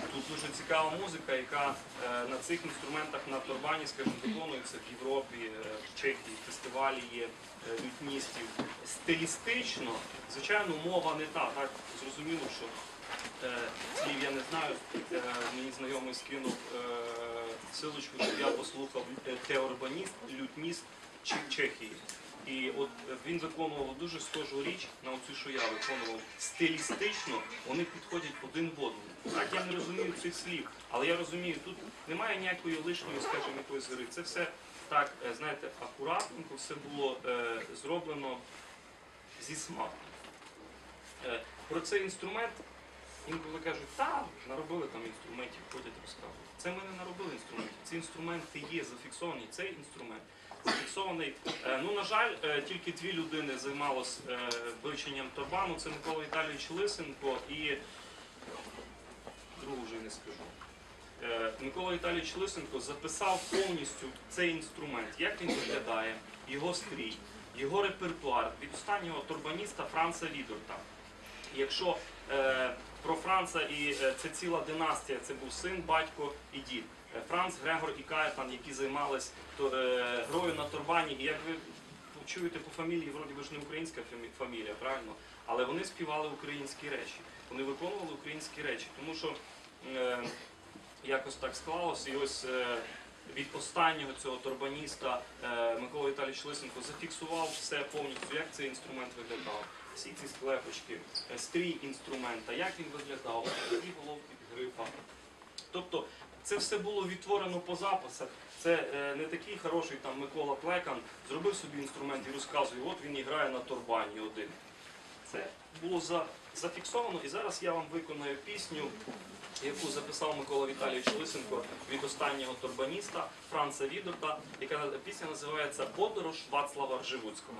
Тут дуже цікава музика, яка е, на цих інструментах на торбані, скажімо, виконується в Європі, е, в Чехії, фестивалі є е, лютністів. Стилістично, звичайно, мова не та. Так зрозуміло, що слів я не знаю. Мені знайомий скинув силочку, щоб я послухав теорбаніст, лютніст Чехії. І от він виконував дуже схожу річ на оцю, що я виконував. Стилістично вони підходять один в одному. Так я не розумію цих слів, але я розумію, тут немає ніякої лишньої, скажімо, якоїсь гри. Це все так, е, знаєте, акуратненько, все було е, зроблено зі смаком. Е, про цей інструмент інколи кажуть, та наробили там інструментів, ходять розказують. Це ми не наробили інструментів. Ці інструменти є зафіксовані. Цей інструмент зафіксований. Е, ну, на жаль, е, тільки дві людини займалися е, вивченням торбану. Це Микола Віталійович Лисенко і другу вже не скажу. Микола Віталійович Лисенко записав повністю цей інструмент, як він виглядає, його стрій, його репертуар від останнього турбаніста Франца Відорта. Якщо про Франца і це ціла династія, це був син, батько і дід. Е, Франц, Грегор і Каєтан, які займались е, грою на турбані, і як ви чуєте по фамілії, вроді би ж не українська фамілія, правильно? Але вони співали українські речі. Вони виконували українські речі, тому що е, якось так склалося. І ось е, від останнього цього турбаніста е, Микола Віталійович Лисенко зафіксував все повністю, як цей інструмент виглядав. Всі ці склепочки, е, стрій інструмента, як він виглядав, які головки грифа. Тобто це все було відтворено по записах. Це е, не такий хороший там Микола Плекан зробив собі інструмент і розказує, от він і грає на торбані один. Це було за, зафіксовано, і зараз я вам виконаю пісню, яку записав Микола Віталійович Лисенко від останнього турбаніста Франца Відорта, яка пісня називається Подорож Вацлава Ржевуцького.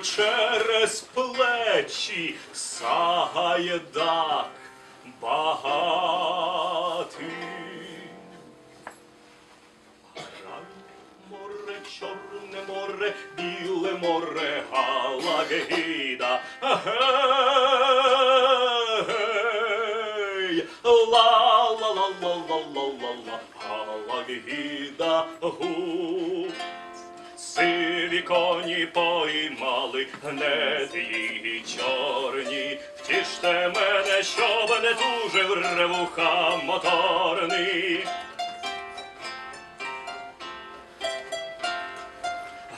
Через плечі сагаєдак багатий. Грай, море, чорне море, біле море, Галагіда. Коні поймали гнеди чорні. Втіште мене, щоб не тужив ревуха моторний.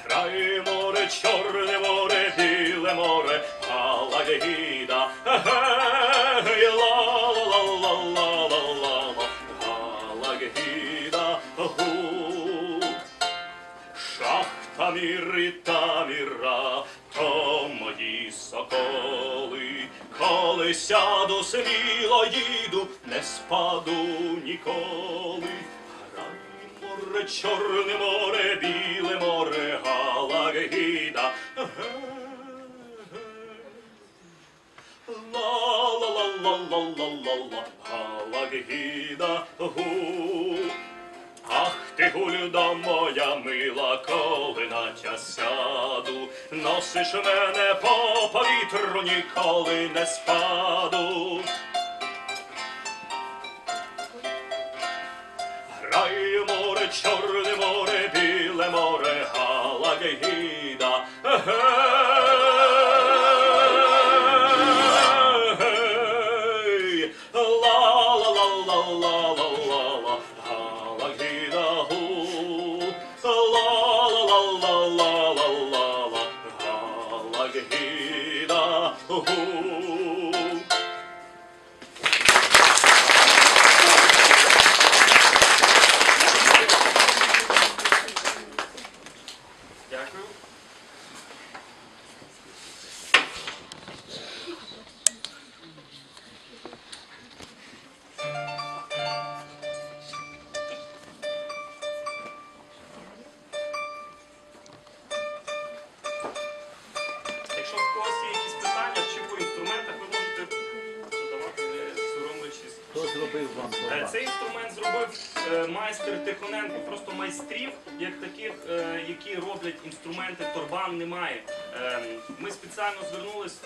Грає море, чорне море, біле море, Галагіда. Гей, ла-ла-ла-ла-ла-ла-ла, Шахта міри та міра, то мої соколи. Коли сяду сміло їду, не спаду ніколи. Грай, море, чорне море, біле море, Галагіда. Ла-ла-ла-ла-ла-ла-ла, Галагіда. Гу. Ти моя мила, коли на тя сяду, носиш мене по повітру, ніколи не спаду. Грає море, чорне море, біле море, Галагіда. Цей інструмент зробив е, майстер Тихоненко, просто майстрів, як таких, е, які роблять інструменти, торбан немає. Е, Ми спеціально звернулись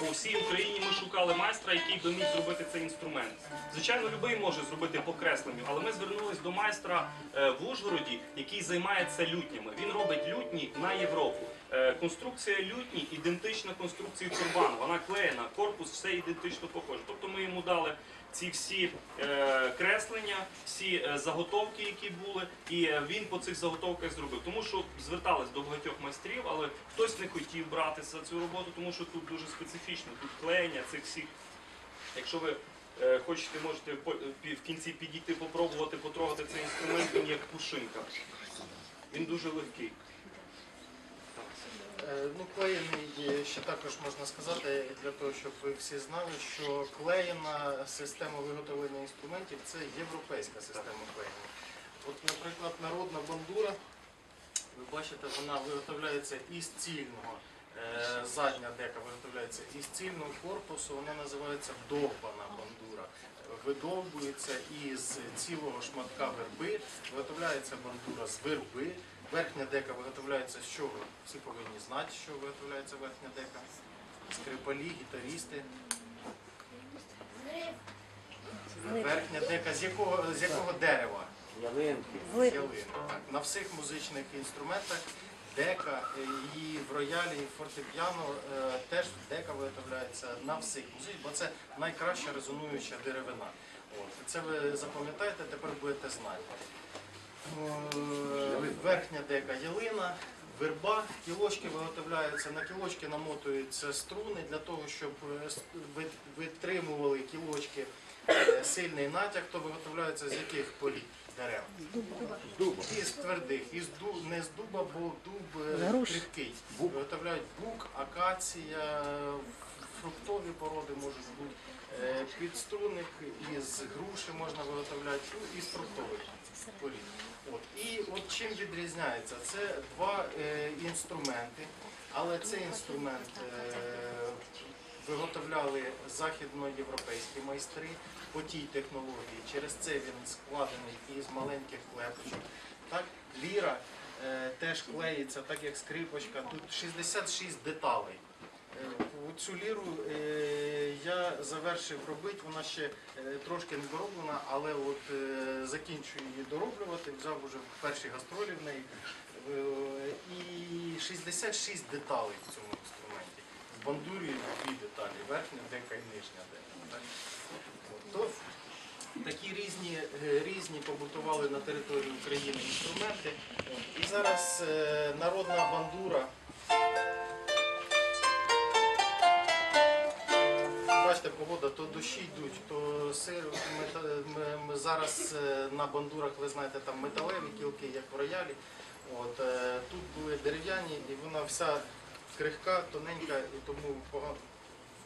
по всій Україні. Ми шукали майстра, який би міг зробити цей інструмент. Звичайно, будь-який може зробити по кресленню, але ми звернулись до майстра е, в Ужгороді, який займається лютнями. Він робить лютні на Європу. Е, Конструкція лютні ідентична конструкції турбану. Вона клеєна, корпус все ідентично похоже. Тобто ми йому дали ці всі е, креслення, всі е, заготовки, які були, і е, він по цих заготовках зробив. Тому що звертались до багатьох майстрів, але хтось не хотів братися за цю роботу, тому що тут дуже специфічно, тут клеєння цих всіх. Якщо ви е, хочете, можете пі- в кінці підійти, попробувати, потрогати цей інструмент, він як пушинка. Він дуже легкий. Е, Ну, клеєний ще також можна сказати, для того, щоб ви всі знали, що клеєна система виготовлення інструментів це європейська система клеєння. От, наприклад, народна бандура, ви бачите, вона виготовляється із цільного. е, Задня дека виготовляється із цільного корпусу, вона називається довбана бандура. Видовбується із цілого шматка верби, виготовляється бандура з верби. Верхня дека виготовляється з чого? Всі повинні знати, що виготовляється верхня дека. Скрипалі, гітарісти. Верхня дека з якого, з якого дерева? Ялинки. Ялини. Так. На всіх музичних інструментах дека е, і в роялі, і в фортепіано е, теж дека виготовляється на всіх музичних, бо це найкраща резонуюча деревина. От. Це ви запам'ятаєте, тепер будете знати. Е, Верхня дека ялина, верба, кілочки виготовляються, на кілочки намотуються струни для того, щоб е, витримували кілочки е, сильний натяг, то виготовляються з яких полів дерев? Дуба. Із твердих, із ду, не з дуба, бо дуб крихкий. Виготовляють бук, акація, фруктові породи можуть бути. Е, Підструнник із груші можна виготовляти, ну, із фруктових порід. От. І от чим відрізняється? Це два е, інструменти, але цей інструмент е, виготовляли західноєвропейські майстри по тій технології. Через це він складений із маленьких клепочок. Так? Ліра е, теж клеїться, так як скрипочка. Тут 66 деталей. Цю ліру е, я завершив робити, вона ще е, трошки не дороблена, але от е, закінчую її дороблювати, взяв уже перші гастролі в неї. І 66 деталей в цьому інструменті. З бандурою дві деталі, верхня дека і нижня дека. То такі різні, різні побутували на території України інструменти. І зараз народна бандура. Бачите, погода, то дощі йдуть, то сир. Мета- Ми, ми зараз е, на бандурах, ви знаєте, там металеві кілки, як в роялі. От, е, тут були дерев'яні, і вона вся крихка, тоненька, і тому погано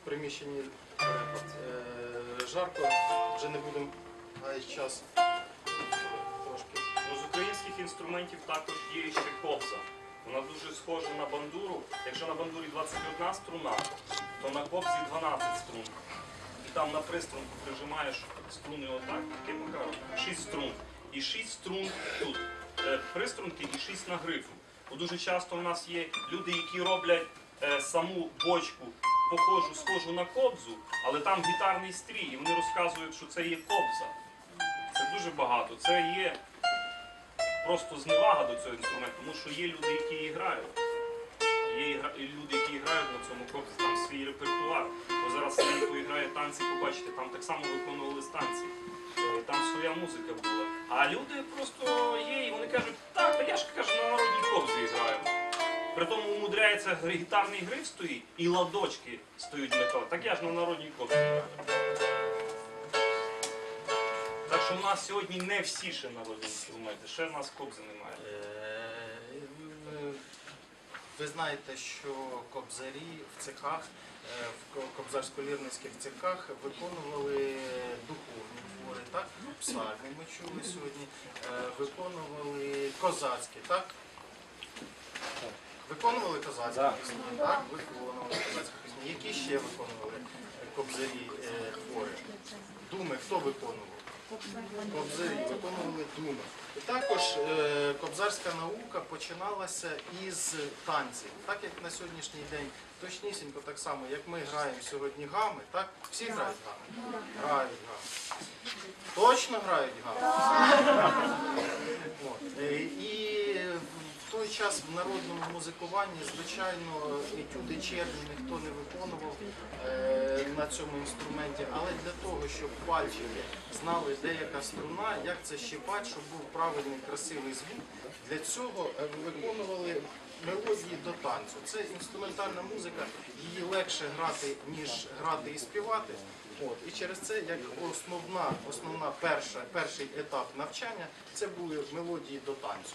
в приміщенні е, е, жарко, вже не будемо гаяти час. Трошки. Ну, з українських інструментів також є ще кобза. Вона дуже схожа на бандуру. Якщо на бандурі 21 струна, то на кобзі 12 струн. І там на приструнку прижимаєш струни отак, таким макаром. 6 струн. І 6 струн тут. Е, Приструнки і 6 на грифу. Бо дуже часто у нас є люди, які роблять е, саму бочку, похожу, схожу на кобзу, але там гітарний стрій, і вони розказують, що це є кобза. Це дуже багато. Це є просто зневага до цього інструменту, тому що є люди, які грають. Є люди, які грають на цьому копці, там свій репертуар. Бо зараз Сенко грає танці, побачите, там так само виконували станції. Е, Там своя музика була. А люди просто є, і вони кажуть, так, та я ж кажу, на народній кобзі граю. При тому умудряється гітарний гриф стоїть і ладочки стоять метал. Так я ж на народній кобзі граю. Так що в нас сьогодні не всі ще народні інструменти, ще в нас кобзи немає. Ви- знаєте, що кобзарі в цехах, е, в ко- кобзарсько-лірницьких цехах виконували духовні твори, так? Псальми ми чули сьогодні, е, виконували козацькі, так? Виконували козацькі пісні, так? Виконували козацькі пісні. Які ще виконували е, кобзарі твори? Думи хто виконував? Кобзарі виконували думи. І також е, кобзарська наука починалася із танців. Так як на сьогоднішній день точнісінько так само, як ми граємо сьогодні гами, так? Всі грають гами? Грають гами. Точно грають гами? Е, І той час в народному музикуванні, звичайно, етюди черні ніхто не виконував е, на цьому інструменті, але для того, щоб пальчики знали, де яка струна, як це щипати, щоб був правильний красивий звук, для цього е, виконували мелодії до танцю. Це інструментальна музика, її легше грати, ніж грати і співати. От, і через це як основна, основна перша, перший етап навчання це були мелодії до танцю.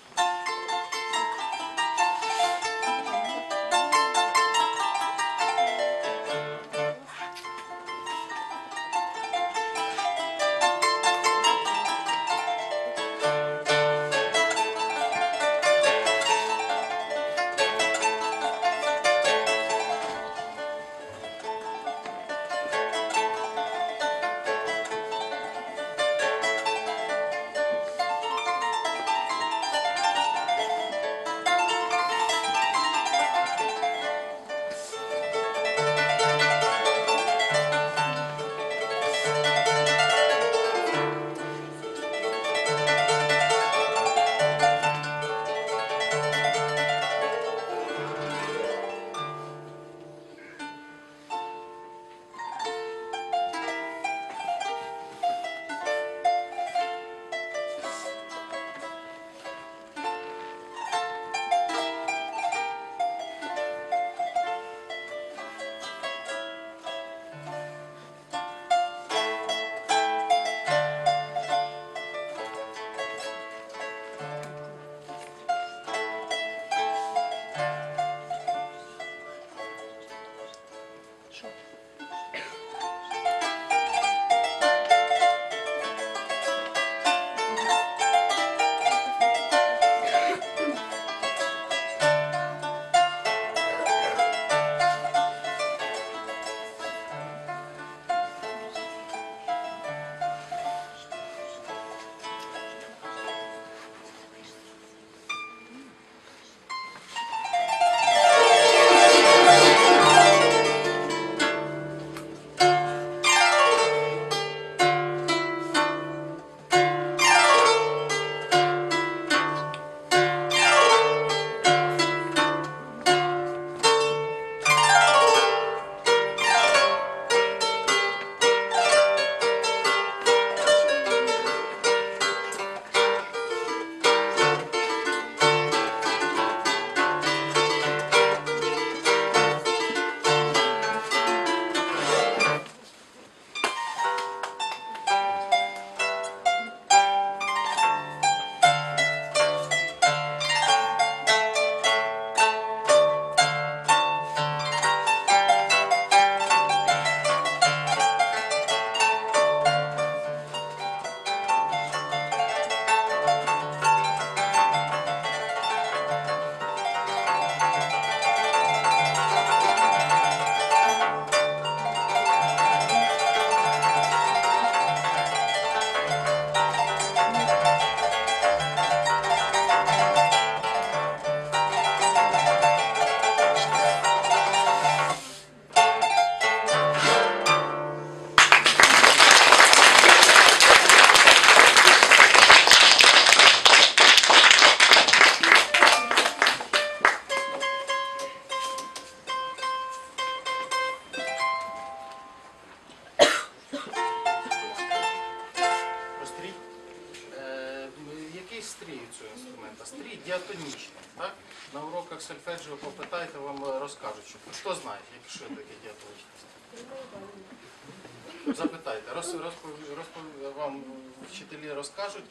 Роз, розпов- розпов- вам вчителі розкажуть.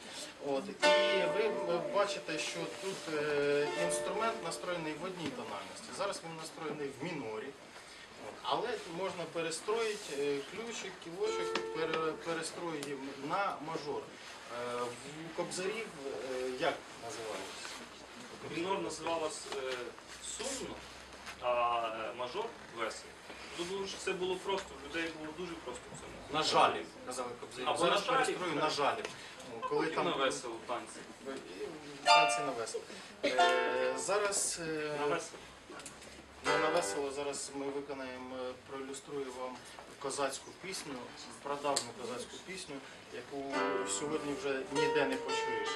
От. І ви е, бачите, що тут е, інструмент настроєний в одній тональності. Зараз він настроєний в мінорі. Але можна перестроїти е, ключик, кілочок, пере- перестроїв на мажор. Е, В кобзарів е, як називається? Мінор називалась е, сумно, а е, мажор весело. Дуже все було просто, в людей було дуже просто в цьому. На жалі, казали Кобзарі. Або Зараз на жалі. перестрою на жалі. Ну, Коли І там на весело танці. танці на весело. Е, Зараз е, На весело. Ну, на весело зараз ми виконаємо, е, проілюструю вам козацьку пісню, прадавню козацьку пісню, яку сьогодні вже ніде не почуєш.